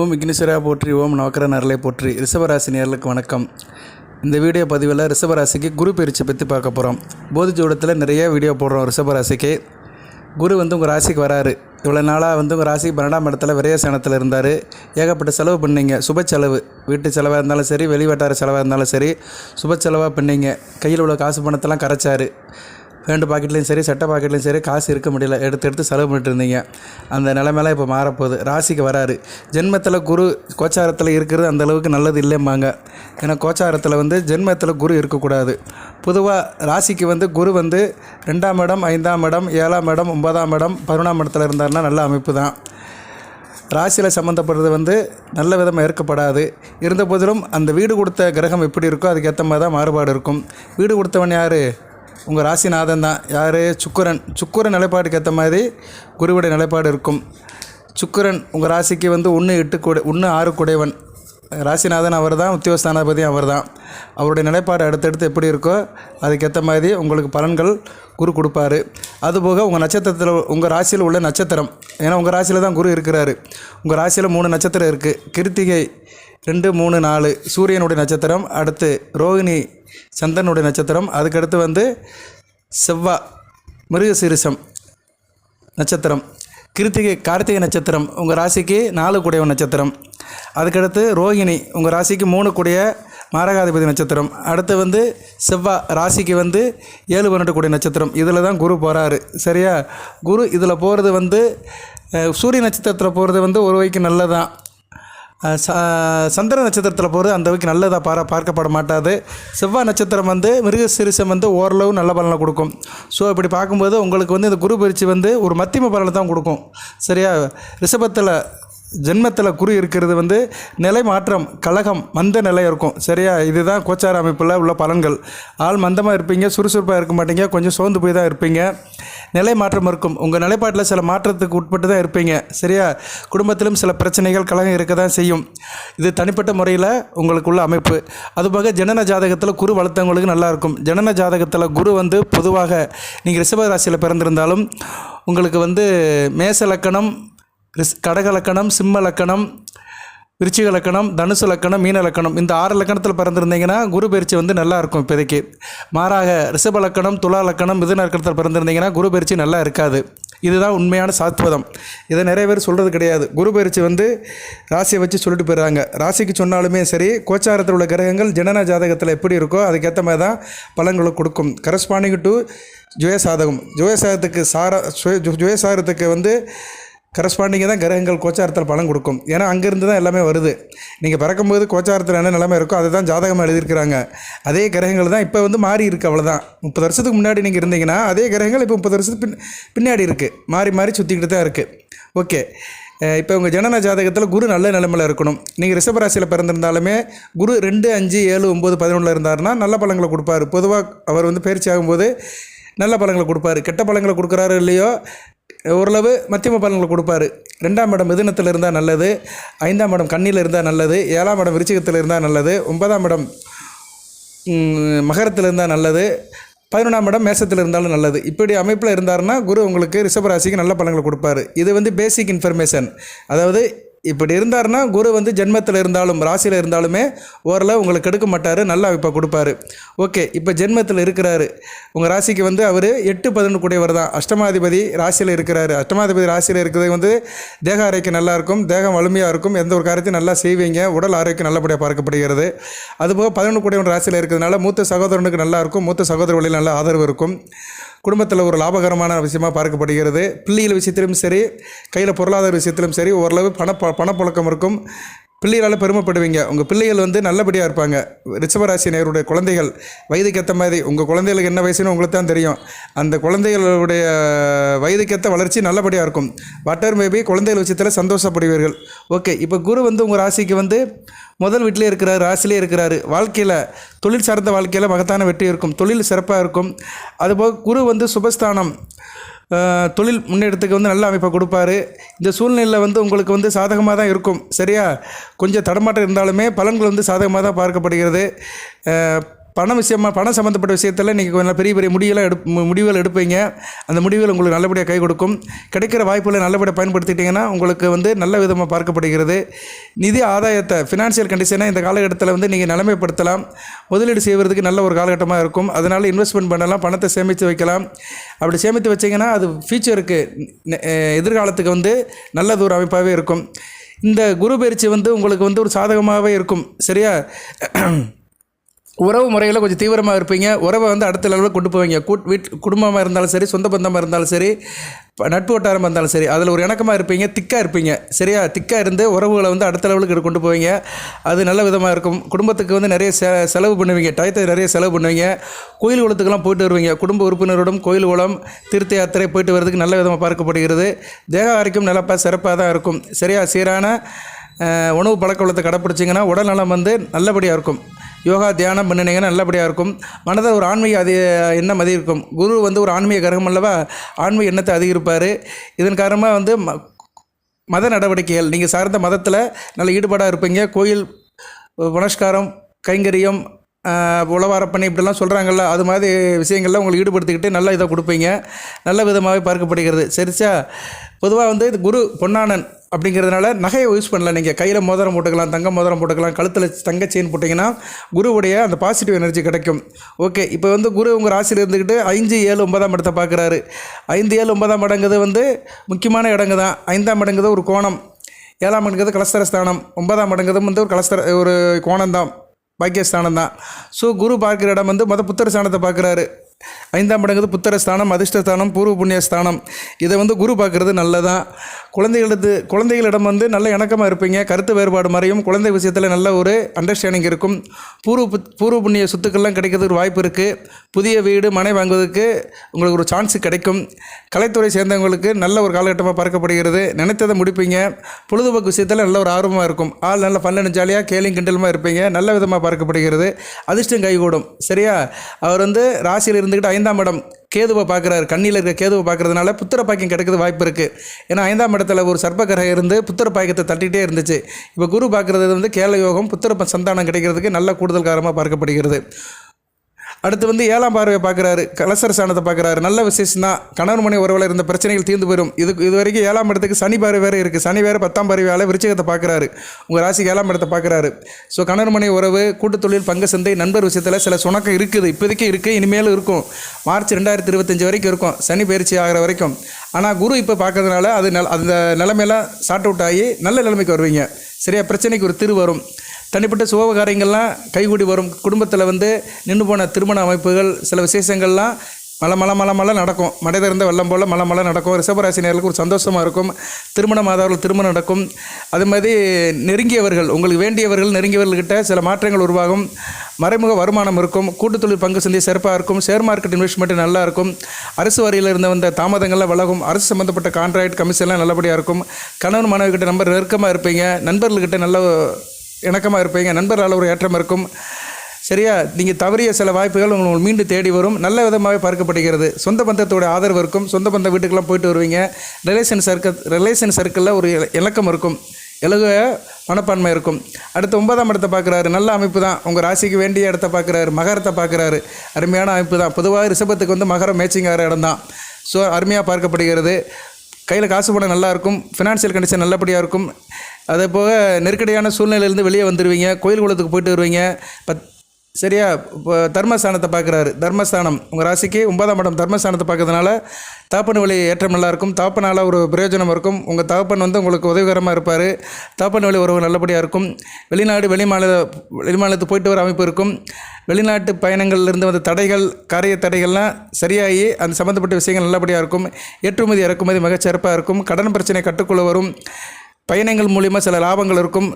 ஓம் விக்னேஸ்வரா போற்றி ஓம் நவக்கர நரலை போற்றி. ரிஷபராசி நேர்களுக்கு வணக்கம். இந்த வீடியோ பதிவில் ரிஷபராசிக்கு குரு பயிற்சி பற்றி பார்க்க போகிறோம் போதி ஜோடத்தில் நிறைய வீடியோ போடுறோம் ரிஷபராசிக்கு. குரு வந்து உங்கள் ராசிக்கு வராரு. இவ்வளோ நாளாக வந்து உங்கள் ராசிக்கு பன்னெண்டாம் இடத்துல விரயசனத்தில் இருந்தார். ஏகப்பட்ட செலவு பண்ணீங்க. சுப செலவு. வீட்டு செலவாக இருந்தாலும் சரி வெளிவட்டார செலவாக இருந்தாலும் சரி சுப செலவாக பண்ணீங்க. கையில் உள்ள காசு பணத்தெல்லாம் கரைச்சாரு. பேண்ட் பாக்கெட்லேயும் சரி சட்டை பாக்கெட்லேயும் சரி காசு இருக்க முடியல. எடுத்து எடுத்து செலவு பண்ணிட்டு இருந்தீங்க அந்த நிலைமையெல்லாம் இப்போ மாறப்போகுது. ராசிக்கு வராரு. ஜென்மத்தில் குரு கோச்சாரத்தில் இருக்கிறது அந்த அளவுக்கு நல்லது இல்லைம்பாங்க. ஏன்னா கோச்சாரத்தில் வந்து ஜென்மத்தில் குரு இருக்கக்கூடாது. பொதுவாக ராசிக்கு வந்து குரு வந்து ரெண்டாம் இடம் ஐந்தாம் இடம் ஏழாம் இடம் ஒன்பதாம் இடம் பதினொன்றாம் இடத்துல இருந்தாருன்னா நல்ல அமைப்பு தான். ராசியில் சம்மந்தப்படுறது வந்து நல்ல விதமாக ஏற்கப்படாது. இருந்த போதிலும் அந்த வீடு கொடுத்த கிரகம் எப்படி இருக்கோ அதுக்கேற்ற மாதிரி தான் மாறுபாடு இருக்கும். வீடு கொடுத்தவன் யார்? உங்கள் ராசிநாதன் தான். யார்? சுக்கரன். சுக்கரன் நிலைப்பாட்டுக்கு ஏற்ற மாதிரி குருவுடைய நிலைப்பாடு இருக்கும். சுக்கரன் உங்கள் ராசிக்கு வந்து ஒன்று எட்டு கூட ஒன்று ஆறு குடைவன். ராசிநாதன் அவர் தான் உத்தியோகஸ்தானாபதி அவர் தான். அவருடைய நிலைப்பாடு அடுத்தடுத்து எப்படி இருக்கோ அதுக்கேற்ற மாதிரி உங்களுக்கு பலன்கள் குரு கொடுப்பாரு. அதுபோக உங்கள் நட்சத்திரத்தில் உங்கள் ராசியில் உள்ள நட்சத்திரம். ஏன்னா உங்கள் ராசியில் தான் குரு இருக்கிறாரு. உங்கள் ராசியில் மூணு நட்சத்திரம் இருக்குது கிருத்திகை ரெண்டு மூணு நாலு சூரியனுடைய நட்சத்திரம் அடுத்து ரோகிணி சந்திரனுடைய நட்சத்திரம் அதுக்கடுத்து வந்து செவ்வா மிருகசீரிசம் நட்சத்திரம் கிருத்திகை கார்த்திகை நட்சத்திரம் உங்கள் ராசிக்கு நாலு கூடிய நட்சத்திரம். அதுக்கடுத்து ரோகிணி உங்கள் ராசிக்கு மூணு கூடிய மாரகாதிபதி நட்சத்திரம். அடுத்து வந்து செவ்வா ராசிக்கு வந்து ஏழு பன்னெண்டு கூடிய நட்சத்திரம். இதில் தான் குரு போகிறாரு சரியா? குரு இதில் போகிறது வந்து சூரிய நட்சத்திரத்தில் போகிறது வந்து ஒரு வைக்கு நல்லதான் சந்திர நட்சத்திரத்தில் போகிறது அந்த அளவுக்கு நல்லதாக பார பார்க்கப்பட மாட்டாது. செவ்வாய் நட்சத்திரம் வந்து மிருகசிரிசம் வந்து ஓரளவு நல்ல பலனை கொடுக்கும். ஸோ இப்படி பார்க்கும்போது உங்களுக்கு வந்து இந்த குரு பயிற்சி வந்து ஒரு மத்தியம பலனை தான் கொடுக்கும். சரியா? ரிஷபத்தில் ஜென்மத்தில் குரு இருக்கிறது வந்து நிலை மாற்றம் கலகம் மந்த நிலை இருக்கும். சரியா? இதுதான் கோச்சார அமைப்பில் உள்ள பலன்கள். ஆள் மந்தமாக இருப்பீங்க சுறுசுறுப்பாக இருக்க மாட்டீங்க கொஞ்சம் சோர்ந்து போய் தான் இருப்பீங்க. நிலை மாற்றம் இருக்கும். உங்கள் நிலைப்பாட்டில் சில மாற்றத்துக்கு உட்பட்டு தான் இருப்பீங்க. சரியா? குடும்பத்திலும் சில பிரச்சனைகள் கழகம் இருக்க தான் செய்யும். இது தனிப்பட்ட முறையில் உங்களுக்குள்ள அமைப்பு. அதுபோக ஜனன ஜாதகத்தில் குரு வளர்த்தவங்களுக்கு நல்லாயிருக்கும் ஜனன ஜாதகத்தில் குரு வந்து பொதுவாக நீங்கள் ரிஷப ராசியில் பிறந்திருந்தாலும் உங்களுக்கு வந்து மேச லக்கணம் ரிஸ் கடக லக்கணம் சிம்ம லக்கணம் விருச்சிக லக்கணம் தனுசு லக்கணம் மீன லக்கணம் இந்த ஆறு லக்கணத்தில் பிறந்திருந்தீங்கன்னா குரு பயிற்சி வந்து நல்லா இருக்கும் இப்போதைக்கு. மாறாக ரிஷப லக்கணம் துலா லக்கணம் மிதுன லக்கணத்தில் பிறந்திருந்தீங்கன்னா குரு பயிற்சி நல்லா இருக்காது. இதுதான் உண்மையான சாத்வதம். இதை நிறைய பேர் சொல்கிறது கிடையாது. குரு பயிற்சி வந்து ராசியை வச்சு சொல்லிட்டு போயிடுறாங்க. ராசிக்கு சொன்னாலுமே சரி கோச்சாரத்தில் உள்ள கிரகங்கள் ஜனன ஜாதகத்தில் எப்படி இருக்கோ அதுக்கேற்ற மாதிரி தான் பலன்களை கொடுக்கும். கரஸ்பாண்டிங் டு ஜுயசாதகம் ஜுயசாதத்துக்கு சார சுய- ஜுயசாரத்துக்கு வந்து கரஸ்பாண்டிங்காக தான் கிரகங்கள் கோச்சாரத்தில் பலன் கொடுக்கும். ஏன்னா அங்கேருந்து தான் எல்லாமே வருது. நீங்கள் பிறக்கும்போது கோச்சாரத்தில் என்ன நிலைமை இருக்கோ அதை தான் ஜாதகமாக எழுதியிருக்கிறாங்க. அதே கிரகங்கள் தான் இப்போ வந்து மாறி இருக்குது அவ்வளோதான் முப்பது வருஷத்துக்கு முன்னாடி நீங்கள் இருந்தீங்கன்னா அதே கிரகங்கள் இப்போ முப்பது வருஷத்துக்கு பின் பின்னாடி இருக்குது மாறி மாறி சுற்றிக்கிட்டு தான் இருக்குது ஓகே. இப்போ உங்கள் ஜனன ஜாதகத்தில் குரு நல்ல நிலைமையில் இருக்கணும். நீங்கள் ரிஷபராசியில் பிறந்திருந்தாலுமே குரு ரெண்டு அஞ்சு ஏழு ஒம்பது பதினொன்றில் இருந்தாருன்னா நல்ல பழங்களை கொடுப்பாரு. பொதுவாக அவர் வந்து பயிற்சி ஆகும்போது நல்ல பழங்களை கொடுப்பாரு. கெட்ட பழங்களை கொடுக்குறாரு இல்லையோ ஓரளவு மத்தியம பலன்களை கொடுப்பாரு. ரெண்டாம் இடம் மிதுனத்தில் இருந்தால் நல்லது ஐந்தாம் இடம் கண்ணியில் இருந்தால் நல்லது ஏழாம் இடம் விருச்சிகத்தில் இருந்தால் நல்லது ஒன்பதாம் இடம் மகரத்தில் இருந்தால் நல்லது பதினொன்றாம் இடம் மேசத்தில் இருந்தாலும் நல்லது. இப்படி அமைப்பில் இருந்தாருன்னா குரு உங்களுக்கு ரிஷபராசிக்கு நல்ல பலன்களை கொடுப்பாரு. இது வந்து பேசிக் இன்ஃபர்மேஷன் அதாவது இப்படி இருந்தாருன்னா குரு வந்து ஜென்மத்தில் இருந்தாலும் ராசியில் இருந்தாலுமே ஓரளவு உங்களுக்கு எடுக்க மாட்டார் நல்ல அமைப்பை கொடுப்பாரு. ஓகே இப்போ ஜென்மத்தில் இருக்கிறாரு. உங்கள் ராசிக்கு வந்து அவர் எட்டு பதினொன்று கூடியவர் தான் அஷ்டமாதிபதி ராசியில் இருக்கிறாரு. அஷ்டமாதிபதி ராசியில் இருக்கிறது வந்து தேக ஆரோக்கியம் நல்லாயிருக்கும் தேகம் வலிமையாக இருக்கும் எந்த ஒரு காரியத்தையும் நல்லா செய்வீங்க உடல் ஆரோக்கியம் நல்லபடியாக பார்க்கப்படுகிறது. அதுபோக பதினொன்று கூடியவன் ராசியில் இருக்கிறதுனால மூத்த சகோதரனுக்கு நல்லா இருக்கும் மூத்த சகோதர வழியில் நல்ல ஆதரவு இருக்கும். குடும்பத்தில் ஒரு லாபகரமான விஷயமா பார்க்கப்படுகிறது. பிள்ளைகள் விஷயத்திலும் சரி கையில் பொருளாதார விஷயத்திலும் சரி ஓரளவு பண பணப்புழக்கம் இருக்கும். பிள்ளைகளால் பெருமைப்படுவீங்க. உங்கள் பிள்ளைகள் வந்து நல்லபடியாக இருப்பாங்க. ரிஷபராசி நேருடைய குழந்தைகள் வயதுக்கேற்ற மாதிரி உங்கள் குழந்தைகளுக்கு என்ன வயசுன்னு உங்களுக்கு தான் தெரியும். அந்த குழந்தைகளுடைய வயதுக்கேற்ற வளர்ச்சி நல்லபடியாக இருக்கும். வாட்டர் மேபி குழந்தைகள் விஷயத்தில் சந்தோஷப்படுவீர்கள். ஓகே இப்போ குரு வந்து உங்கள் ராசிக்கு வந்து முதல் வீட்டிலே இருக்கிறார் ராசிலே இருக்கிறாரு. வாழ்க்கையில் தொழில் சார்ந்த வாழ்க்கையில் மகத்தான வெற்றி இருக்கும். தொழில் சிறப்பாக இருக்கும். அதுபோக குரு வந்து சுபஸ்தானம். தொழில் முன்னேற்றத்துக்கு வந்து நல்ல அமைப்பை கொடுப்பாரு. இந்த சூழ்நிலையில் வந்து உங்களுக்கு வந்து சாதகமாக தான் இருக்கும். சரியா? கொஞ்சம் தடமாட்டம் இருந்தாலுமே பலன்கள் வந்து சாதகமாக தான் பார்க்கப்படுகிறது. பணம் விஷயமா பணம் சம்மந்தப்பட்ட விஷயத்தில் நீங்கள் கொஞ்சம் பெரிய பெரிய முடிவுகளை எடுப் முடிவுகள் எடுப்பீங்க. அந்த முடிவுகள் உங்களுக்கு நல்லபடியாக கை கொடுக்கும். கிடைக்கிற வாய்ப்புகளை நல்லபடியாக பயன்படுத்திட்டீங்கன்னா உங்களுக்கு வந்து நல்ல விதமாக பார்க்கப்படுகிறது. நிதி ஆதாயத்தை ஃபினான்ஷியல் கண்டிஷனை இந்த காலகட்டத்தில் வந்து நீங்கள் நிலைமைப்படுத்தலாம். முதலீடு செய்வதற்கு நல்ல ஒரு காலகட்டமாக இருக்கும். அதனால் இன்வெஸ்ட்மெண்ட் பண்ணலாம் பணத்தை சேமித்து வைக்கலாம். அப்படி சேமித்து வச்சிங்கன்னா அது ஃபியூச்சருக்கு எதிர்காலத்துக்கு வந்து நல்லது ஒரு அமைப்பாகவே இருக்கும். இந்த குரு பயிற்சி வந்து உங்களுக்கு வந்து ஒரு சாதகமாகவே இருக்கும். சரியா? உறவு முறையில் கொஞ்சம் தீவிரமாக இருப்பீங்க. உறவை வந்து அடுத்த லெவலில் கொண்டு போவீங்க. கூட் வீட் குடும்பமாக இருந்தாலும் சரி சொந்த பந்தமாக இருந்தாலும் சரி நட்பு வட்டாரமாக இருந்தாலும் சரி அதில் ஒரு இணக்கமாக இருப்பீங்க திக்காக இருப்பீங்க. சரியா? திக்காக இருந்து உறவுகளை வந்து அடுத்த லெவலுக்கு கொண்டு போவீங்க. அது நல்ல விதமாக இருக்கும். குடும்பத்துக்கு வந்து நிறைய செ செலவு பண்ணுவீங்க. டயத்தை நிறைய செலவு பண்ணுவீங்க. கோயில் குளத்துக்கெல்லாம் போயிட்டு வருவீங்க. குடும்ப உறுப்பினரோடும் கோயில் குளம் தீர்த்த யாத்திரை போயிட்டு வரதுக்கு நல்ல விதமாக பார்க்கப்படுகிறது. தேக ஆரோக்கியம் நல்லப்பா சிறப்பாக தான் இருக்கும். சரியா? சீரான உணவு பழக்க வளத்தை கடைப்பிடிச்சிங்கன்னா உடல்நலம் வந்து நல்லபடியாக இருக்கும். யோகா தியானம் பண்ணினீங்கன்னா நல்லபடியாக இருக்கும். மனதை ஒரு ஆன்மீக அதி எண்ணம் அதிகரிக்கும். குரு வந்து ஒரு ஆன்மீக கிரகம் அல்லவா ஆன்மீக எண்ணத்தை அதிகரிப்பார். இதன் காரணமாக வந்து ம- மத நடவடிக்கைகள் நீங்கள் சார்ந்த மதத்தில் நல்ல ஈடுபாடாக இருப்பீங்க. கோயில் புனஸ்காரம் கைங்கரியம் ஆஹ், உழவாரப்பணி இப்படிலாம் சொல்கிறாங்கல்ல அது மாதிரி விஷயங்களில் உங்களை ஈடுபடுத்திக்கிட்டு நல்ல இதை கொடுப்பீங்க. நல்ல விதமாகவே பார்க்கப்படுகிறது. சரிச்சா பொதுவாக வந்து இது குரு பொன்னானன் அப்படிங்கிறதுனால நகையை யூஸ் பண்ணல நீங்கள் கையில் மோதிரம் போட்டுக்கலாம் தங்க மோதிரம் போட்டுக்கலாம் கழுத்தில் தங்க செயின் போட்டிங்கன்னா குருவுடைய அந்த பாசிட்டிவ் எனர்ஜி கிடைக்கும். ஓகே இப்போ வந்து குரு உங்கள் ராசியில் இருந்துக்கிட்டு ஐந்து ஏழு ஒன்பதாம் இடத்தை பார்க்குறாரு. ஐந்து ஏழு ஒன்பதாம் இடங்கிறது வந்து முக்கியமான இடங்கு தான் ஐந்தாம் இடங்குது ஒரு கோணம். ஏழாம் இடங்கிறது கலஸ்தர ஸ்தானம் ஒன்பதாம் இடங்கிறது வந்து ஒரு கலஸ்தர ஒரு கோணம் தான் பாக்கியஸ்தானம் தான். ஸோ குரு பார்க்குற இடம் வந்து மொதல் புத்திர ஸ்தானத்தை பார்க்குறாரு. ஐந்தாம் இடங்கிறது புத்திர ஸ்தானம் அதிர்ஷ்டஸ்தானம் பூர்வ புண்ணிய ஸ்தானம் இதை வந்து குரு பார்க்குறது நல்லதான் குழந்தைகளது குழந்தைகளிடம் வந்து நல்ல இணக்கமாக இருப்பீங்க கருத்து வேறுபாடு மறையும் குழந்தை விஷயத்தில் நல்ல ஒரு அண்டர்ஸ்டாண்டிங் இருக்கும். பூர்வ புத்- பூர்வ புண்ணிய சொத்துக்கள்லாம் கிடைக்கிறதுக்கு ஒரு வாய்ப்பு இருக்குது புதிய வீடு மனை வாங்குவதற்கு உங்களுக்கு ஒரு சான்ஸ் கிடைக்கும். கலைத்துறை சேர்ந்தவங்களுக்கு நல்ல ஒரு காலகட்டமாக பார்க்கப்படுகிறது. நினைத்ததை முடிப்பீங்க. பொழுதுபோக்கு விஷயத்தில் நல்ல ஒரு ஆர்வமாக இருக்கும். ஆள் நல்ல பல்லனு ஜாலியாக கேலிங் கிண்டலுமா இருப்பீங்க. நல்ல விதமாக பார்க்கப்படுகிறது. அதிர்ஷ்டம் கைகூடும். சரியா? அவர் வந்து ராசியில் இருந்துக்கிட்டு ஐந்தாம் இடம். கேதுவை பார்க்குறாரு கண்ணியில் இருக்க கேதுவை பார்க்குறதுனால புத்திர பாக்கியம் கிடைக்கிறது வாய்ப்பு இருக்குது ஏன்னா ஐந்தாம் இடத்துல ஒரு சர்ப்பகிரகம் இருந்து புத்திர பாக்கியத்தை தட்டிகிட்டே இருந்துச்சு. இப்போ குரு பார்க்குறது வந்து கேள யோகம் புத்திர ப- சந்தானம் கிடைக்கிறதுக்கு நல்ல கூடுதல் காரமாக பார்க்கப்படுகிறது. அடுத்து வந்து ஏழாம் பார்வையை பார்க்குறாரு கலசர் சாணத்தை பார்க்குறாரு. நல்ல விசேஷம் தான் கணவன் மனை உறவில் இருந்த பிரச்சனைகள் தீர்ந்து போயிடும். இது இது வரைக்கும் ஏழாம் இடத்துக்கு சனி பார்வை வேறு இருக்குது சனி வேறு பத்தாம் பார்வையால் விருச்சிகத்தை பார்க்குறாரு. உங்கள் ராசிக்கு ஏழாம் இடத்தை பார்க்குறாரு. ஸோ கணவன் மனை உறவு கூட்டுத்தொழில் பங்கு சந்தை நண்பர் விஷயத்தில் சில சுணக்கம் இருக்குது. இப்போதைக்கு இருக்குது இனிமேலும் இருக்கும். மார்ச் ரெண்டாயிரத்தி இருபத்தஞ்சி வரைக்கும் இருக்கும். சனி பயிற்சி ஆகிற வரைக்கும். ஆனால் குரு இப்போ பார்க்கறதுனால அது நல் அந்த நிலமையெல்லாம் சார்ட் அவுட் ஆகி நல்ல நிலைமைக்கு வருவீங்க. சரியா? பிரச்சனைக்கு ஒரு திரு வரும். தனிப்பட்ட சுபகாரியங்கள்லாம் கைகூடி வரும். குடும்பத்தில் வந்து நின்று போன திருமண அமைப்புகள் சில விசேஷங்கள்லாம் மலை மலை மலை மலை நடக்கும். மடை திறந்த வெள்ளம் போல் மலை மலை நடக்கும். ரிஷபராசினியர்களுக்கு ஒரு சந்தோஷமாக இருக்கும். திருமணம் ஆதவர்கள் திருமணம் நடக்கும். அது மாதிரி நெருங்கியவர்கள் உங்களுக்கு வேண்டியவர்கள் நெருங்கியவர்கள்கிட்ட சில மாற்றங்கள் உருவாகும். மறைமுக வருமானம் இருக்கும். கூட்டுத்தொழில் பங்கு சந்தை சிறப்பாக இருக்கும். ஷேர் மார்க்கெட் இன்வெஸ்ட்மெண்ட் நல்லா இருக்கும். அரசு வரியில் இருந்த வந்த தாமதங்கள்லாம் விலகும். அரசு சம்மந்தப்பட்ட கான்ட்ராக்ட் கமிஷன்லாம் நல்லபடியாக இருக்கும். கணவன் மனைவி ரொம்ப நெருக்கமாக இருப்பீங்க. நண்பர்கள்கிட்ட நல்ல இணக்கமாக இருப்பீங்க நண்பர்களால் ஒரு ஏற்றம் இருக்கும். சரியா? நீங்கள் தவறிய சில வாய்ப்புகள் உங்களுக்கு மீண்டும் தேடி வரும். நல்ல விதமாகவே பார்க்கப்படுகிறது. சொந்த பந்தத்தோட ஆதரவு இருக்கும். சொந்த பந்த வீட்டுக்கெல்லாம் போயிட்டு வருவீங்க. ரிலேஷன் சர்க்கிள் ரிலேஷன் சர்க்கிளில் ஒரு இலக்கம் இருக்கும். எழுக மனப்பான்மை இருக்கும். அடுத்து ஒன்பதாம் இடத்தை பார்க்குறாரு. நல்ல அமைப்பு தான். உங்கள் ராசிக்கு வேண்டிய இடத்த பார்க்குறாரு. மகரத்தை பார்க்குறாரு. அருமையான அமைப்பு தான். பொதுவாக ரிஷபத்துக்கு வந்து மகரம் மேட்சிங் ஆகிற இடம் தான். ஸோ அருமையாக பார்க்கப்படுகிறது. கையில் காசு பணம் நல்லா இருக்கும் ஃபினான்ஷியல் கண்டிஷன் நல்லபடியாக இருக்கும். அதே போக நெருக்கடியான சூழ்நிலையிலேருந்து வெளியே வந்துடுவீங்க கோயில் குளத்துக்கு போயிட்டு வருவீங்க. பத் சரியா? இப்போ தர்மஸ்தானத்தை பார்க்குறாரு. தர்மஸ்தானம் உங்கள் ராசிக்கு ஒன்பதாம் இடம் தர்மஸ்தானத்தை பார்க்கறதுனால தாப்பன் வழி ஏற்றம் நல்லாயிருக்கும் தாப்பனால் ஒரு பிரயோஜனம் இருக்கும். உங்கள் தாப்பன் வந்து உங்களுக்கு உதவிகரமாக இருப்பார். தாப்பன் வழி உறவு நல்லபடியாக இருக்கும். வெளிநாடு வெளிமாநில வெளிமாநிலத்துக்கு போயிட்டு வர அமைப்பு இருக்கும். வெளிநாட்டு பயணங்கள்லேருந்து வந்த தடைகள் காரிய தடைகள்லாம் சரியாகி அந்த சம்மந்தப்பட்ட விஷயங்கள் நல்லபடியாக இருக்கும். ஏற்றுமதி இறக்குமதி மிகச்சிறப்பாக இருக்கும். கடன் பிரச்சனை கட்டுக்குள்ளே வரும். பயணங்கள் மூலிமா சில லாபங்கள் இருக்கும்.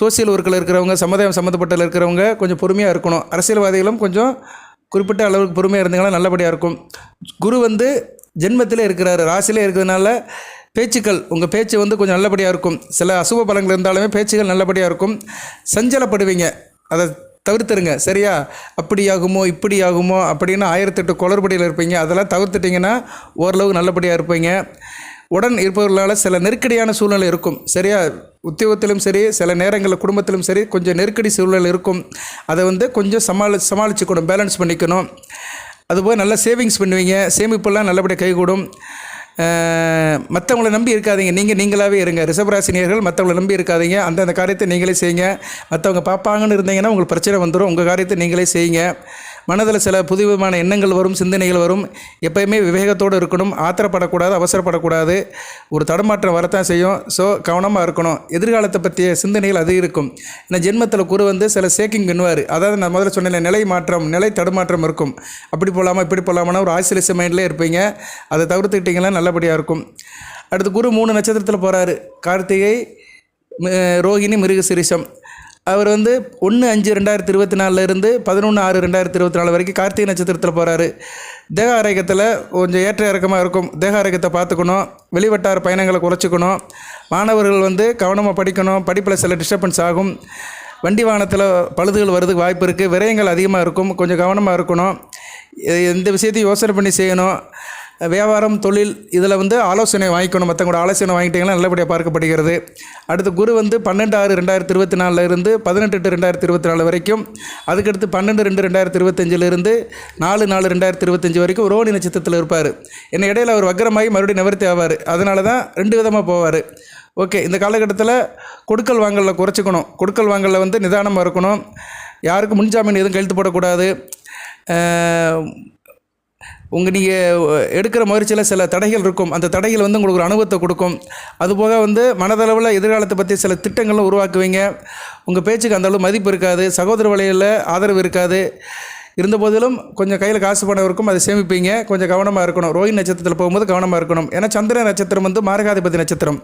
சோசியல் ஒர்க்கில் இருக்கிறவங்க சமுதாயம் சம்மந்தப்பட்டதில் இருக்கிறவங்க கொஞ்சம் பொறுமையாக இருக்கணும். அரசியல்வாதிகளும் கொஞ்சம் குறிப்பிட்ட அளவுக்கு பொறுமையாக இருந்தீங்கன்னா நல்லபடியாக இருக்கும். குரு வந்து ஜென்மத்தில் இருக்கிறார். ராசியிலே இருக்கிறதுனால பேச்சுக்கள் உங்கள் பேச்சு வந்து கொஞ்சம் நல்லபடியாக இருக்கும். சில அசுப பலங்கள் இருந்தாலுமே பேச்சுகள் நல்லபடியாக இருக்கும். சஞ்சலப்படுவீங்க. அதை தவிர்த்துருங்க. சரியா? அப்படி ஆகுமோ இப்படி ஆகுமோ அப்படின்னு ஆயிரத்தெட்டு குளறுபடியில் இருப்பீங்க. அதெல்லாம் தவிர்த்துட்டிங்கன்னா ஓரளவுக்கு நல்லபடியாக இருப்பீங்க. உடன் இருப்பவர்களால் சில நெருக்கடியான சூழ்நிலை இருக்கும். சரியா உத்தியோகத்திலும் சரி சில நேரங்களில் குடும்பத்திலும் சரி கொஞ்சம் நெருக்கடி சூழ்நிலை இருக்கும். அதை வந்து கொஞ்சம் சமாளி சமாளிச்சுக்கணும் பேலன்ஸ் பண்ணிக்கணும். அதுபோல் நல்லா சேவிங்ஸ் பண்ணுவீங்க. சேமிப்பெல்லாம் நல்லபடியாக கைகூடும். மற்றவங்கள நம்பி இருக்காதீங்க. நீங்கள் நீங்களாகவே இருங்க. ரிசபராசினியர்கள் மற்றவங்கள நம்பி இருக்காதீங்க. அந்தந்த காரியத்தை நீங்களே செய்யுங்க. மற்றவங்க பார்ப்பாங்கன்னு இருந்தீங்கன்னா உங்களுக்கு பிரச்சனை வந்துடும் உங்கள் காரியத்தை நீங்களே செய்யுங்க. மனதில் சில புதுவிதமான எண்ணங்கள் வரும் சிந்தனைகள் வரும். எப்பயுமே விவேகத்தோடு இருக்கணும். ஆத்திரப்படக்கூடாது அவசரப்படக்கூடாது. ஒரு தடுமாற்றம் வரத்தான் செய்யும். ஸோ கவனமாக இருக்கணும். எதிர்காலத்தை பற்றிய சிந்தனைகள் அது இருக்கும் ஏன்னா ஜென்மத்தில் குரு வந்து சில சேக்கிங் பண்ணுவார். அதாவது நான் முதல்ல சொன்னேன் நிலை மாற்றம் நிலை தடுமாற்றம் இருக்கும். அப்படி போகலாமா இப்படி போகலாமான்னா ஒரு ஆசிரியஸ் மைண்ட்லேயே இருப்பீங்க. அதை தவிர்த்துக்கிட்டிங்கன்னா நல்லபடியாக இருக்கும். அடுத்து குரு மூணு நட்சத்திரத்தில் போகிறாரு கார்த்திகை ரோஹிணி ரோகிணி மிருகசிரிஷம். அவர் வந்து ஒன்று அஞ்சு ரெண்டாயிரத்தி இருபத்தி நாலுலேருந்து பதினொன்று ஆறு ரெண்டாயிரத்தி இருபத்தி நாலு வரைக்கும் கார்த்திகை நட்சத்திரத்தில் போகிறாரு தேக ஆரோக்கியத்தில் கொஞ்சம் ஏற்ற இறக்கமாக இருக்கும். தேக ஆரோக்கியத்தை பார்த்துக்கணும். வெளிவட்டார பயணங்களை குறைச்சிக்கணும். மாணவர்கள் வந்து கவனமாக படிக்கணும். படிப்பில் சில டிஸ்டர்பன்ஸ் ஆகும். வண்டி வாகனத்தில் பழுதுகள் வர்றதுக்கு வாய்ப்பு இருக்குது விரயங்கள் அதிகமாக இருக்கும். கொஞ்சம் கவனமாக இருக்கணும். எந்த விஷயத்தையும் யோசனை பண்ணி செய்யணும். வியாபாரம் தொழில் இதில் வந்து ஆலோசனை வாங்கிக்கணும். மற்றவங்களோட ஆலோசனை வாங்கிட்டீங்கன்னா நல்லபடியாக பார்க்கப்படுகிறது. அடுத்து குரு வந்து பன்னெண்டு ஆறு ரெண்டாயிரத்தி இருபத்தி நாலில் இருந்து பதினெட்டு எட்டு ரெண்டாயிரத்தி இருபத்தி நாலு வரைக்கும் அதுக்கடுத்து பன்னெண்டு ரெண்டு ரெண்டாயிரத்தி இருபத்தஞ்சிலிருந்து நாலு நாலு ரெண்டாயிரத்தி இருபத்தஞ்சி வரைக்கும் ரோனி நட்சத்திரத்தில் இருப்பார். என்ன இடையில் அவர் வக்கரமாகி மறுபடியும் நிவர்த்தி ஆவார். அதனால தான் ரெண்டு விதமாக போவார். ஓகே இந்த காலகட்டத்தில் கொடுக்கல் வாங்கலில் குறைச்சிக்கணும். கொடுக்கல் வாங்கலில் வந்து நிதானமாக இருக்கணும். யாருக்கும் முன்ஜாமீன் எதுவும் கழுத்து போடக்கூடாது. உங்கள் நீங்கள் எடுக்கிற முயற்சியில் சில தடைகள் இருக்கும். அந்த தடைகள் வந்து உங்களுக்கு ஒரு அனுபவத்தை கொடுக்கும். அதுபோக வந்து மனதளவில் எதிர்காலத்தை பற்றி சில திட்டங்களும் உருவாக்குவீங்க. உங்கள் பேச்சுக்கு அந்த அளவு மதிப்பு இருக்காது. சகோதர வழியில் ஆதரவு இருக்காது. இருந்தபோதிலும் கொஞ்சம் கையில் காசு பணம் இருக்கும் அதை சேமிப்பீங்க. கொஞ்சம் கவனமாக இருக்கணும். ரோஹி நட்சத்திரத்தில் போகும்போது கவனமாக இருக்கணும். ஏன்னா சந்திரன் நட்சத்திரம் வந்து மாரகாதிபதி நட்சத்திரம்.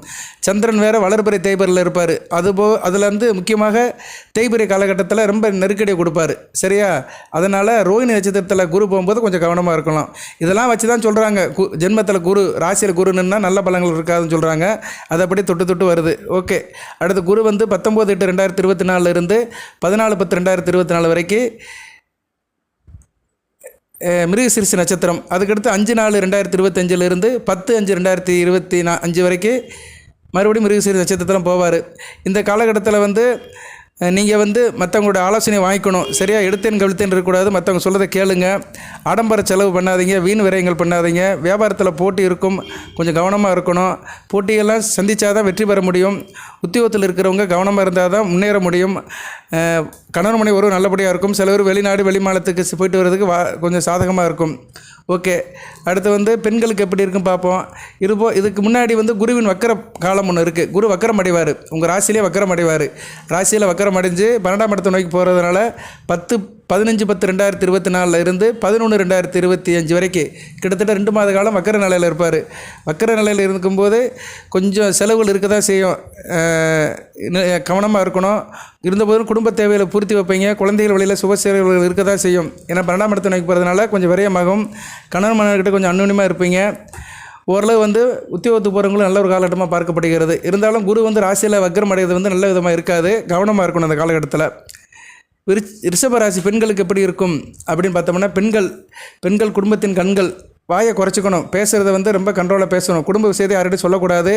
சந்திரன் வேறு வளர்பிறை தேய்பரில் இருப்பார். அதுபோ அதில் வந்து முக்கியமாக தேய்பிரை காலகட்டத்தில் ரொம்ப நெருக்கடியை கொடுப்பாரு. சரியா? அதனால் ரோஹிணி நட்சத்திரத்தில் குரு போகும்போது கொஞ்சம் கவனமாக இருக்கணும். இதெல்லாம் வச்சு தான் சொல்கிறாங்க கு ஜென்மத்தில் குரு ராசியில் குரு நல்ல பலங்கள் இருக்காதுன்னு சொல்கிறாங்க அது அப்படியே தொட்டு தொட்டு வருது. ஓகே. அடுத்து குரு வந்து பத்தொம்போது எட்டு ரெண்டாயிரத்தி இருபத்தி நாலுலேருந்து பதினாலு பத்து ரெண்டாயிரத்தி இருபத்தி நாலு வரைக்கும் அஹ், நட்சத்திரம். அதுக்கடுத்து அஞ்சு நாலு ரெண்டாயிரத்தி இருபத்தஞ்சிலிருந்து பத்து அஞ்சு ரெண்டாயிரத்தி இருபத்தி நா அஞ்சு வரைக்கும் மறுபடியும் மிருகசீரிஷ நட்சத்திரம் போவார். இந்த காலகட்டத்தில் வந்து நீங்கள் வந்து மற்றவங்களோட ஆலோசனை வாங்கிக்கணும். சரியாக எடுத்தேன் கவிழ்த்தேன் இருக்கக்கூடாது. மற்றவங்க சொல்கிறத கேளுங்க. ஆடம்பர செலவு பண்ணாதீங்க. வீண் விரயங்கள் பண்ணாதீங்க. வியாபாரத்தில் போட்டி இருக்கும். கொஞ்சம் கவனமாக இருக்கணும். போட்டியெல்லாம் சந்திச்சா தான் வெற்றி பெற முடியும். உத்தியோகத்தில் இருக்கிறவங்க கவனமாக இருந்தால் தான் முன்னேற முடியும். கணவன் மனை உறவு நல்லபடியாக இருக்கும். சில பேர் வெளிநாடு வெளிமாநிலத்துக்கு போயிட்டு வர்றதுக்கு வா கொஞ்சம் சாதகமாக இருக்கும். ஓகே. அடுத்து வந்து பெண்களுக்கு எப்படி இருக்குன்னு பார்ப்போம். இருப்போ இதுக்கு முன்னாடி வந்து குருவின் வக்கர காலம் ஒன்று இருக்குது குரு வக்கரம் அடைவார். உங்கள் ராசியிலே வக்கரம் அடைவார். ராசியில் வக்கரம் அடைஞ்சு பன்னெண்டாம் இடத்தை நோக்கி போகிறதுனால பத்து பதினஞ்சு பத்து ரெண்டாயிரத்தி இருபத்தி நாலில் இருந்து பதினொன்று ரெண்டாயிரத்தி இருபத்தி அஞ்சு வரைக்கும் கிட்டத்தட்ட ரெண்டு மாத காலம் வக்கர நிலையில் இருப்பார். வக்கர நிலையில் இருக்கும்போது கொஞ்சம் செலவுகள் இருக்க தான் செய்யும். கவனமாக இருக்கணும். இருந்தபோதும் குடும்ப தேவைகளை பூர்த்தி வைப்பீங்க. குழந்தைகள் வழியில் சுப சேவைகள் இருக்க தான் செய்யும். ஏன்னா பன்னெண்டாம் இடத்தை நோக்கி போகிறதுனால கொஞ்சம் விரயமாகும். கணவன் மனைவிக்கிட்ட கொஞ்சம் அன்னுணிமாக இருப்பீங்க. ஓரளவு வந்து உத்தியோகத்துக்கு போகிறவங்களும் நல்ல ஒரு காலகட்டமாக பார்க்கப்படுகிறது. இருந்தாலும் குரு வந்து ராசியில் வக்கரம் அடைகிறது வந்து நல்ல விதமாக இருக்காது. கவனமாக இருக்கணும் அந்த காலகட்டத்தில். விருச் ரிஷபராசி பெண்களுக்கு எப்படி இருக்கும்? அப்படின்னு பார்த்தோம்னா பெண்கள் பெண்கள் குடும்பத்தின் கண்கள் வாயை குறைச்சிக்கணும். பேசுகிறத வந்து ரொம்ப கண்ட்ரோலாக பேசணும். குடும்ப விஷயத்தை யார்கிட்டையும் சொல்லக்கூடாது.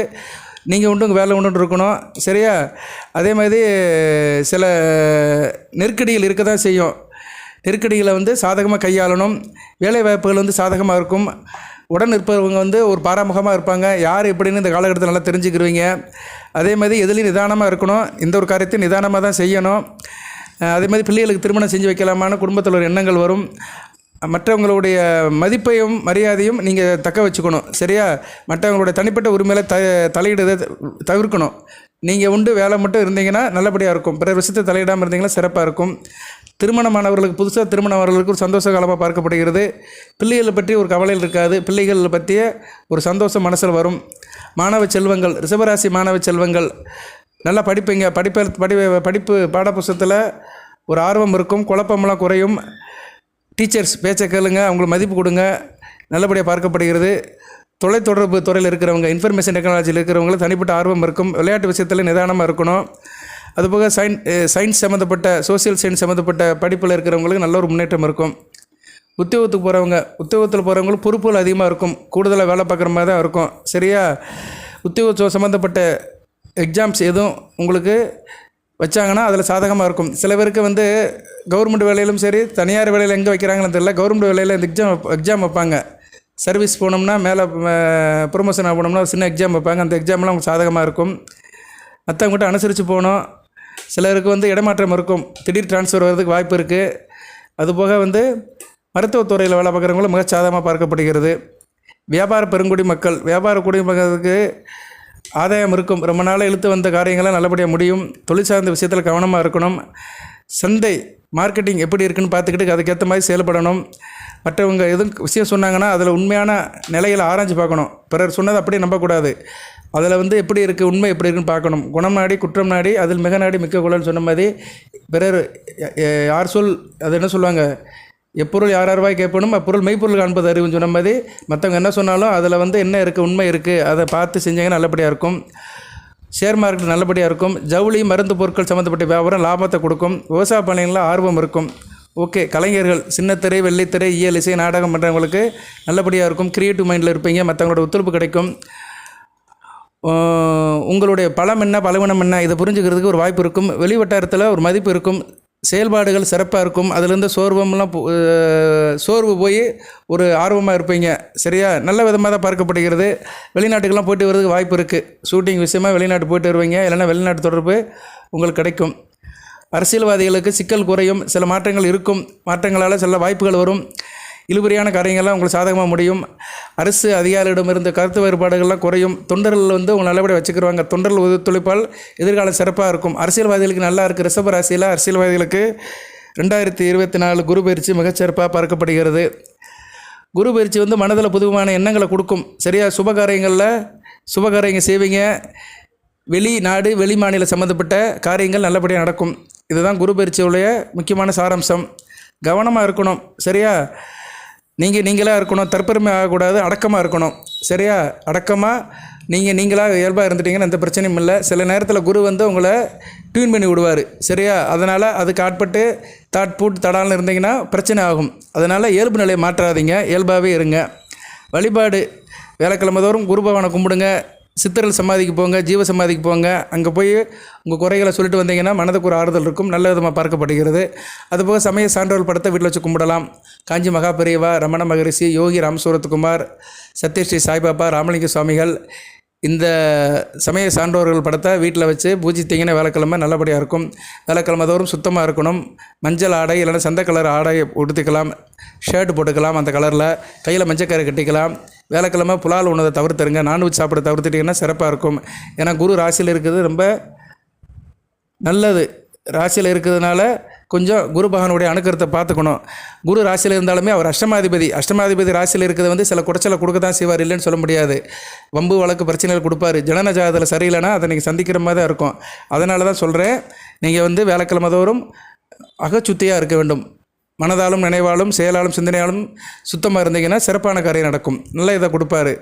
நீங்கள் உண்டு வேலை உண்டு இருக்கணும். சரியா? அதே மாதிரி சில நெருக்கடிகள் இருக்க தான் செய்யும். நெருக்கடிகளை வந்து சாதகமாக கையாளணும். வேலை வாய்ப்புகள் வந்து சாதகமாக இருக்கும். உடன் இருப்பவங்க வந்து ஒரு பாராமுகமாக இருப்பாங்க. யார் எப்படின்னு இந்த காலகட்டத்தில் நல்லா தெரிஞ்சுக்கிருவீங்க. அதே மாதிரி எதுலேயும் நிதானமாக இருக்கணும். எந்த ஒரு காரியத்தையும் நிதானமாக தான் செய்யணும். அதே மாதிரி பிள்ளைகளுக்கு திருமணம் செஞ்சு வைக்கலாமான குடும்பத்தில் ஒரு எண்ணங்கள் வரும். மற்றவங்களுடைய மதிப்பையும் மரியாதையும் நீங்கள் தக்க வச்சுக்கணும். சரியா? மற்றவங்களுடைய தனிப்பட்ட உரிமையில் த தலையிடுதை தவிர்க்கணும். நீங்கள் உண்டு வேலை மட்டும் இருந்தீங்கன்னா நல்லபடியாக இருக்கும். பிற விஷயத்தை தலையிடாமல் இருந்தீங்கன்னா சிறப்பாக இருக்கும். திருமணமானவர்களுக்கு புதுசாக திருமணமானவர்களுக்கு ஒரு சந்தோஷ காலமாக பார்க்கப்படுகிறது. பிள்ளைகளை பற்றி ஒரு கவலையில் இருக்காது. பிள்ளைகள் பற்றிய ஒரு சந்தோஷம் மனசில் வரும். மாணவ செல்வங்கள் ரிஷபராசி மாணவ செல்வங்கள் நல்லா படிப்பீங்க. படிப்ப படி படிப்பு பாடப்புஸ்தத்தில் ஒரு ஆர்வம் இருக்கும். குழப்பமெல்லாம் குறையும். டீச்சர்ஸ் பேச்சை கேளுங்க. அவங்களுக்கு மதிப்பு கொடுங்க. நல்லபடியாக பார்க்கப்படுகிறது. தொலைத்தொடர்பு துறையில் இருக்கிறவங்க இன்ஃபர்மேஷன் டெக்னாலஜியில் இருக்கிறவங்களுக்கு தனிப்பட்ட ஆர்வம் இருக்கும். விளையாட்டு விஷயத்தில் நிதானமாக இருக்கணும். அதுபோக சயின் சயின்ஸ் eh, சம்மந்தப்பட்ட சோஷியல் சயின்ஸ் சம்மந்தப்பட்ட படிப்பில் இருக்கிறவங்களுக்கு நல்ல ஒரு முன்னேற்றம் இருக்கும். உத்தியோகத்துக்கு போகிறவங்க உத்தியோகத்தில் போகிறவங்களுக்கு பொறுப்புகள் அதிகமாக இருக்கும். கூடுதலாக வேலை பார்க்குற மாதிரி தான் இருக்கும். சரியா? உத்தியோகத்துவம் சம்மந்தப்பட்ட எக்ஸாம்ஸ் எதுவும் உங்களுக்கு வச்சாங்கன்னா அதில் சாதகமாக இருக்கும். சில பேருக்கு வந்து கவர்மெண்ட் வேலையிலும் சரி தனியார் வேலையில் எங்கே வைக்கிறாங்கன்னு தெரியல கவர்மெண்ட் வேலையில் இந்த எக்ஸாம் எக்ஸாம் வைப்பாங்க. சர்வீஸ் போனோம்னா மேலே ப்ரொமோஷன் போனோம்னா சின்ன எக்ஸாம் வைப்பாங்க. அந்த எக்ஸாம்லாம் உங்களுக்கு சாதகமாக இருக்கும். மற்றவங்ககிட்ட அனுசரித்து போகணும். சிலருக்கு வந்து இடமாற்றம் இருக்கும். திடீர் ட்ரான்ஸ்ஃபர் வர்றதுக்கு வாய்ப்பு இருக்குது அதுபோக வந்து மருத்துவத்துறையில் வேலை பார்க்குறவங்களும் மிக சாதகமாக பார்க்கப்படுகிறது. வியாபார பெருங்குடி மக்கள் வியாபார குடிமக்களுக்கு ஆதாயம் இருக்கும். ரொம்ப நாளாக இழுத்து வந்த காரியங்கள்லாம் நல்லபடியாக முடியும். தொழில் சார்ந்த விஷயத்தில் கவனமாக இருக்கணும். சந்தை மார்க்கெட்டிங் எப்படி இருக்குன்னு பார்த்துக்கிட்டு அதுக்கேற்ற மாதிரி செயல்படணும். மற்றவங்க எதுவும் விஷயம் சொன்னாங்கன்னா அதில் உண்மையான நிலையில் ஆராய்ச்சி பார்க்கணும். பிறர் சொன்னதை அப்படியே நம்பக்கூடாது. அதில் வந்து எப்படி இருக்குது உண்மை எப்படி இருக்குன்னு பார்க்கணும். குணம் நாடி குற்றம் நாடி அதில் மிக நாடி மிக்க குழல் சொன்ன மாதிரி பிறர் யார் சொல் அது என்ன சொல்லுவாங்க? எப்பொருள் யார் யார்வாய் கேட்பணும் அப்பொருள் மெய்ப்பொருள் காண்பது அறிவுன்னு சொன்ன மாதிரி மற்றவங்க என்ன சொன்னாலும் அதில் வந்து என்ன இருக்குது உண்மை இருக்குது அதை பார்த்து செஞ்சீங்கன்னா நல்லபடியாக இருக்கும். ஷேர் மார்க்கெட் நல்லபடியாக இருக்கும். ஜவுளி மருந்து பொருட்கள் சம்மந்தப்பட்ட வியாபாரம் லாபத்தை கொடுக்கும். விவசாய பணிகளில் ஆர்வம் இருக்கும். ஓகே கலைஞர்கள் சின்னத்திரை வெள்ளைத்திரை இயல் இசை நாடகம் பண்ணுறவங்களுக்கு நல்லபடியாக இருக்கும். க்ரியேட்டிவ் மைண்டில் இருப்பீங்க மற்றவங்களோட ஒத்துழைப்பு கிடைக்கும். உங்களுடைய பலம் என்ன பலவீனம் என்ன இதை புரிஞ்சுக்கிறதுக்கு ஒரு வாய்ப்பு இருக்கும். வெளி வட்டாரத்தில் ஒரு மதிப்பு இருக்கும். செயல்பாடுகள் சிறப்பாக இருக்கும். அதுலேருந்து சோர்வம்லாம் சோர்வு போய் ஒரு ஆர்வமாக இருப்பீங்க. சரியா? நல்ல விதமாக தான் பார்க்கப்படுகிறது. வெளிநாட்டுக்கெல்லாம் போயிட்டு வரதுக்கு வாய்ப்பு இருக்குது ஷூட்டிங் விஷயமாக வெளிநாட்டு போயிட்டு வருவீங்க. இல்லைன்னா வெளிநாட்டு தொடர்பு உங்களுக்கு கிடைக்கும். அரசியல்வாதிகளுக்கு சிக்கல் குறையும் சில மாற்றங்கள் இருக்கும் மாற்றங்களால் சில வாய்ப்புகள் வரும். இழுபறியான காரியங்கள்லாம் உங்களுக்கு சாதகமாக முடியும். அரசு அதிகாரியிடமிருந்து கருத்து வேறுபாடுகள்லாம் குறையும். தொண்டர்கள் வந்து உங்களை நல்லபடியாக வச்சுக்கிருவாங்க. தொண்டர்கள் ஒத்துழைப்பால் எதிர்காலம் சிறப்பாக இருக்கும். அரசியல்வாதிகளுக்கு நல்லா இருக்குது ரிஷப ராசியில் அரசியல்வாதிகளுக்கு ரெண்டாயிரத்தி இருபத்தி நாலு குரு பயிற்சி மிகச்சிறப்பாக பார்க்கப்படுகிறது. குரு பயிற்சி வந்து மனதில் புதுமான எண்ணங்களை கொடுக்கும். சரியா? சுபகாரியங்களில் சுபகாரியங்கள் செய்வீங்க. வெளி நாடு வெளி மாநில சம்மந்தப்பட்ட காரியங்கள் நல்லபடியாக நடக்கும். இதுதான் குரு பயிற்சியுடைய முக்கியமான சாராம்சம். கவனமாக இருக்கணும் சரியா? நீங்கள் நீங்களாக இருக்கணும் தற்பெருமை ஆகக்கூடாது அடக்கமாக இருக்கணும் சரியா? அடக்கமாக நீங்கள் நீங்களாக இயல்பாக இருந்துட்டீங்கன்னா எந்த பிரச்சனையும் இல்லை. சில நேரத்தில் குரு வந்து உங்களை டியூன் பண்ணி விடுவார் சரியா? அதனால் அதுக்கு ஆட்பட்டு தாட் பூட் தடால்னு இருந்தீங்கன்னா பிரச்சனை ஆகும். அதனால் இயல்பு நிலையை மாற்றாதீங்க இயல்பாகவே இருங்க. வழிபாடு வேலைக்கிழமை தோறும் குருபவனை கும்பிடுங்க. சித்தர்கள் சமாதிக்கு போங்க ஜீவ சமாதிக்கு போங்க. அங்கே போய் உங்கள் குறைகளை சொல்லிட்டு வந்தீங்கன்னா மனதுக்கு ஒரு ஆறுதல் இருக்கும். நல்ல விதமாக பார்க்கப்படுகிறது. அதுபோக சமய சான்றோர் படத்தை வீட்டில் வச்சு கும்பிடலாம். காஞ்சி மகா பெரியவா ரமண மகரிஷி யோகி ராமசூரத்குமார் சத்யஸ்ரீ சாய்பாபா ராமலிங்க சுவாமிகள் இந்த சமய சான்றோர்கள் படத்தை வீட்டில் வச்சு பூஜித்தீங்கன்னா வேலைக்கிழமை நல்லபடியாக இருக்கும். வேலைக்கிழமை தோறும் சுத்தமாக இருக்கணும். மஞ்சள் ஆடை இல்லைன்னா சந்த கலர் ஆடை உடுத்திக்கலாம். ஷர்ட் போட்டுக்கலாம் அந்த கலரில். கையில் மஞ்சக்கரை கட்டிக்கலாம். வேலைக்கிழமை புலால் உணவை தவிர்த்துருங்க. நான்வெஜ் சாப்பிட தவிர்த்துட்டிங்கன்னா சிறப்பாக இருக்கும். ஏன்னா குரு ராசியில் இருக்கிறது ரொம்ப நல்லது. ராசியில் இருக்கிறதுனால கொஞ்சம் குரு பகவானுடைய அணுக்கரத்தை பார்த்துக்கணும். குரு ராசியில் இருந்தாலுமே அவர் அஷ்டமாதிபதி. அஷ்டமாதிபதி ராசியில் இருக்கிறது வந்து சில குடைச்சலை கொடுக்க தான் செய்வார் இல்லைன்னு சொல்ல முடியாது. வம்பு வழக்கு பிரச்சனைகள் கொடுப்பாரு. ஜனன ஜாதத்தில் சரியில்லைன்னா அதை நீங்கள் சந்திக்கிற மாதிரி தான் இருக்கும். அதனால தான் சொல்கிறேன் நீங்கள் வந்து வேலைக்கிழமை தோறும் அகச்சுத்தியாக இருக்க வேண்டும். மனதாலும் நினைவாலும் செயலாலும் சிந்தனையாலும் சுத்தமாக இருந்தீங்கன்னா சிறப்பான காரியம் நடக்கும். நல்ல இதை கொடுப்பாரு.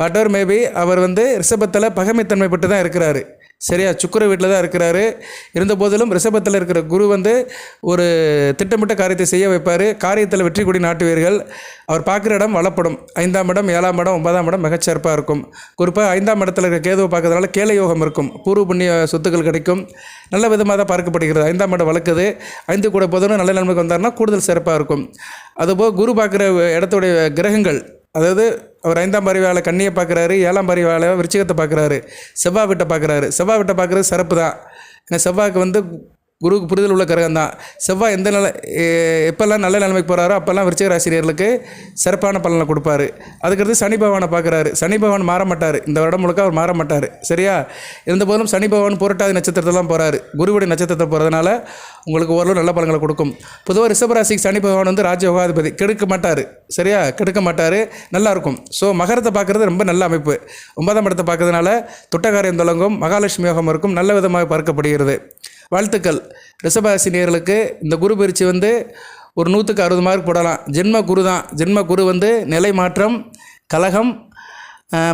வாட்டர் மேபி அவர் வந்து ரிஷபத்தில் பகைமைத்தன்மை பட்டு தான் இருக்கிறாரு. சரியா சுக்கிர வீட்டில் தான் இருக்கிறாரு. இருந்த போதிலும் ரிஷபத்தில் இருக்கிற குரு வந்து ஒரு திட்டமிட்ட காரியத்தை செய்ய வைப்பார். காரியத்தில் வெற்றி கொடி நாட்டுவீர்கள். அவர் பார்க்குற இடம் வளப்படும். ஐந்தாம் இடம் ஏழாம் இடம் ஒன்பதாம் இடம் மிகச்சிறப்பாக இருக்கும். குறிப்பாக ஐந்தாம் இடத்துல இருக்கிற கேதுவை பார்க்கறதுனால கேள யோகம் இருக்கும். பூர்வ புண்ணிய சொத்துக்கள் கிடைக்கும். நல்ல விதமாக தான் பார்க்கப்படுகிறது. ஐந்தாம் இடம் வளர்க்குது. ஐந்து கூட போதும் நல்ல நன்மைக்கு வந்தாருன்னா கூடுதல் சிறப்பாக இருக்கும். அதுபோக குரு பார்க்குற இடத்துடைய கிரகங்கள் அதாவது அவர் ஐந்தாம் பரிவாளை கண்ணியை பார்க்குறாரு ஏழாம் பரிவாளை விருச்சிகத்தை பார்க்குறாரு செவ்வாய் விட்டை பார்க்குறாரு. செவ்வாய் விட்டை பார்க்குறது சிறப்பு தான். ஏன்னா செவ்வாய்க்கு வந்து குருவுக்கு புரிதல் உள்ள கிரகம் தான் செவ்வாய் எந்த நில எப்போல்லாம் நல்ல நிலைமைக்கு போகிறாரோ அப்போல்லாம் விருச்சிக ராசினியர்களுக்கு சிறப்பான பலனை கொடுப்பாரு. அதுக்கடுத்து சனி பகவானை பார்க்குறாரு. சனி பகவான் மாற மாட்டார். இந்த வருடம் முழுக்க அவர் மாற மாட்டார். சரியா? இருந்தபோதும் சனி பகவான் புரட்டாதி நட்சத்திரத்தெல்லாம் போகிறாரு குருவுடைய நட்சத்திரத்தை போகிறதுனால உங்களுக்கு ஓரளவு நல்ல பலன்களை கொடுக்கும். பொதுவாக ரிஷபராசிக்கு சனி பகவான் வந்து ராஜயோகாதிபதி கெடுக்க மாட்டார். சரியா? கெடுக்க மாட்டார். நல்லாயிருக்கும் ஸோ மகரத்தை பார்க்குறது ரொம்ப நல்ல அமைப்பு. ஒன்பதாம் இடத்தை பார்க்கறதுனால துட்டகாரியம் தொடங்கும். மகாலட்சுமி யோகம் இருக்கும். நல்ல விதமாக பார்க்கப்படுகிறது. வாழ்த்துக்கள். ரிஷபராசினியர்களுக்கு இந்த குரு பயிற்சி வந்து ஒரு நூற்றுக்கு அறுபது மார்க் போடலாம். ஜென்ம குரு தான். ஜென்ம குரு வந்து நிலை மாற்றம் கலகம்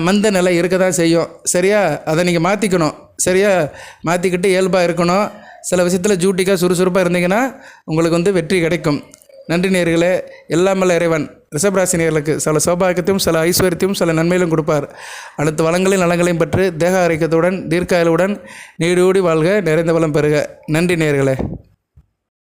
மந்த நிலை இருக்க தான் செய்யும். சரியா? அதை நீங்கள் மாற்றிக்கணும் சரியா? மாற்றிக்கிட்டு இயல்பாக இருக்கணும். சில விஷயத்தில் ஜூட்டிக்காக சுறுசுறுப்பாக இருந்தீங்கன்னா உங்களுக்கு வந்து வெற்றி கிடைக்கும். நன்றி நேர்களே எல்லாமல்ல இறைவன். ரிஷபராசினியர்களுக்கு சில சௌபாகியத்தையும் சில ஐஸ்வர்யத்தையும் சில நன்மையிலும் கொடுப்பார். அடுத்த வளங்களையும் நலங்களையும் பெற்று தேக ஆரோக்கியத்துடன் தீர்க்காயலுடன் நீடூடி வாழ்க நிறைந்த வளம் பெறுக. நன்றி நேர்களே